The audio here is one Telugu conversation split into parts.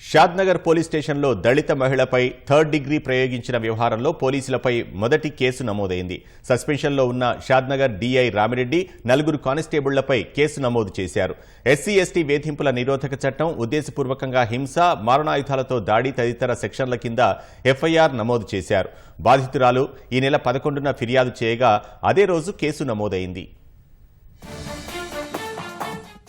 షాద్నగర్ పోలీస్ స్టేషన్లో దళిత మహిళపై థర్డ్ డిగ్రీ ప్రయోగించిన వ్యవహారంలో పోలీసులపై మొదటి కేసు నమోదైంది. సస్పెన్షన్లో ఉన్న షాద్నగర్ డీఐ రామిరెడ్డి నలుగురు కానిస్టేబుళ్ళపై కేసు నమోదు చేశారు. ఎస్సీ ఎస్టీ వేధింపుల నిరోధక చట్టం ఉద్దేశపూర్వకంగా హింస మారణాయుధాలతో దాడి తదితర సెక్షన్ల కింద ఎఫ్ఐఆర్ నమోదు చేశారు. బాధితురాలు ఈ నెల పదకొండున ఫిర్యాదు చేయగా అదే రోజు కేసు నమోదైంది.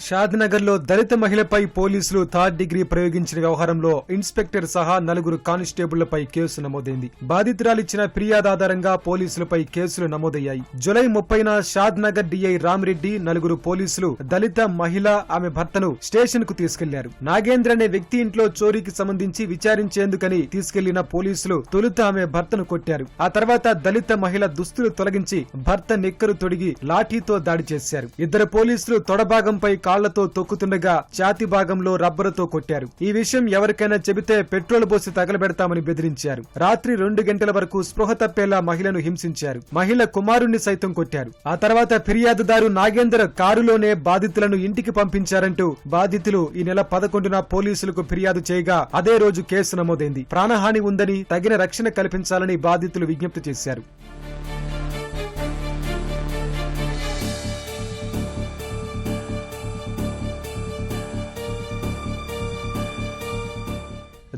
షాద్నగర్లో దళిత మహిళపై పోలీసులు థర్డ్ డిగ్రీ ప్రయోగించిన వ్యవహారంలో ఇన్స్పెక్టర్ సహా నలుగురు కానిస్టేబుళ్ళపై కేసు నమోదైంది. బాధితురాలిచ్చిన ఫిర్యాదు ఆధారంగా పోలీసులపై కేసులు నమోదయ్యాయి. జులై ముప్పైన షాద్నగర్ డిఐ రామ్రెడ్డి నలుగురు పోలీసులు దళిత మహిళ ఆమె భర్తను స్టేషన్కు తీసుకెళ్ళారు. నాగేంద్ర అనే వ్యక్తి ఇంట్లో చోరీకి సంబంధించి విచారించేందుకని తీసుకెళ్ళిన పోలీసులు తొలుత ఆమె భర్తను కొట్టారు. ఆ తర్వాత దళిత మహిళ దుస్తులు తొలగించి భర్త నిక్కరు తొడిగి లాఠీతో దాడి చేశారు. ఇద్దరు పోలీసులు తొడభాగంపై రాళ్ళతో తొక్కుతుండగా ఛాతి భాగంలో రబ్బరుతో కొట్టారు. ఈ విషయం ఎవరికైనా చెబితే పెట్రోల్ పోసి తగలబెడతామని బెదిరించారు. రాత్రి రెండు గంటల వరకు స్పృహ తప్పేలా మహిళను హింసించారు. మహిళ కుమారుణ్ణి సైతం కొట్టారు. ఆ తర్వాత ఫిర్యాదుదారు నాగేందర్ కారులోనే బాధితులను ఇంటికి పంపించారంటూ బాధితులు ఈ నెల పదకొండున పోలీసులకు ఫిర్యాదు చేయగా అదే రోజు కేసు నమోదైంది. ప్రాణహాని ఉందని తగిన రక్షణ కల్పించాలని బాధితులు విజ్ఞప్తి చేశారు.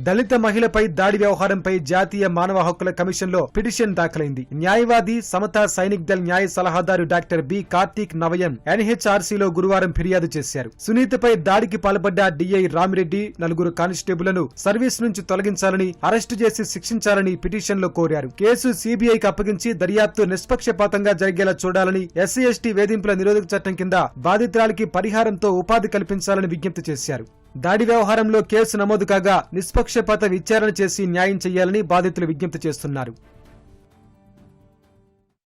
దళిత మహిళపై దాడి వ్యవహారంపై జాతీయ మానవ హక్కుల కమిషన్లో పిటిషన్ దాఖలైంది. న్యాయవాది సమతా సైనిక్ దళ్ న్యాయ సలహాదారు డాక్టర్ బి కార్తీక్ నవయన్ ఎన్హెచ్ఆర్సీలో గురువారం ఫిర్యాదు చేశారు. సునీతపై దాడికి పాల్పడ్డ డిఐ రామిరెడ్డి నలుగురు కానిస్టేబుళ్ళను సర్వీస్ నుంచి తొలగించాలని అరెస్టు చేసి శిక్షించాలని పిటిషన్లో కోరారు. కేసు సిబిఐకి అప్పగించి దర్యాప్తు నిష్పక్షపాతంగా జరిగేలా చూడాలని ఎస్సీ ఎస్టీ వేధింపుల నిరోధక చట్టం కింద బాధితురాలికి పరిహారంతో ఉపాధి కల్పించాలని విజ్ఞప్తి చేశారు. దాడి వ్యవహారంలో కేసు నమోదు కాగా నిష్పక్షపాత విచారణ చేసి న్యాయం చేయాలని బాధితులు విజ్ఞప్తి చేస్తున్నారు.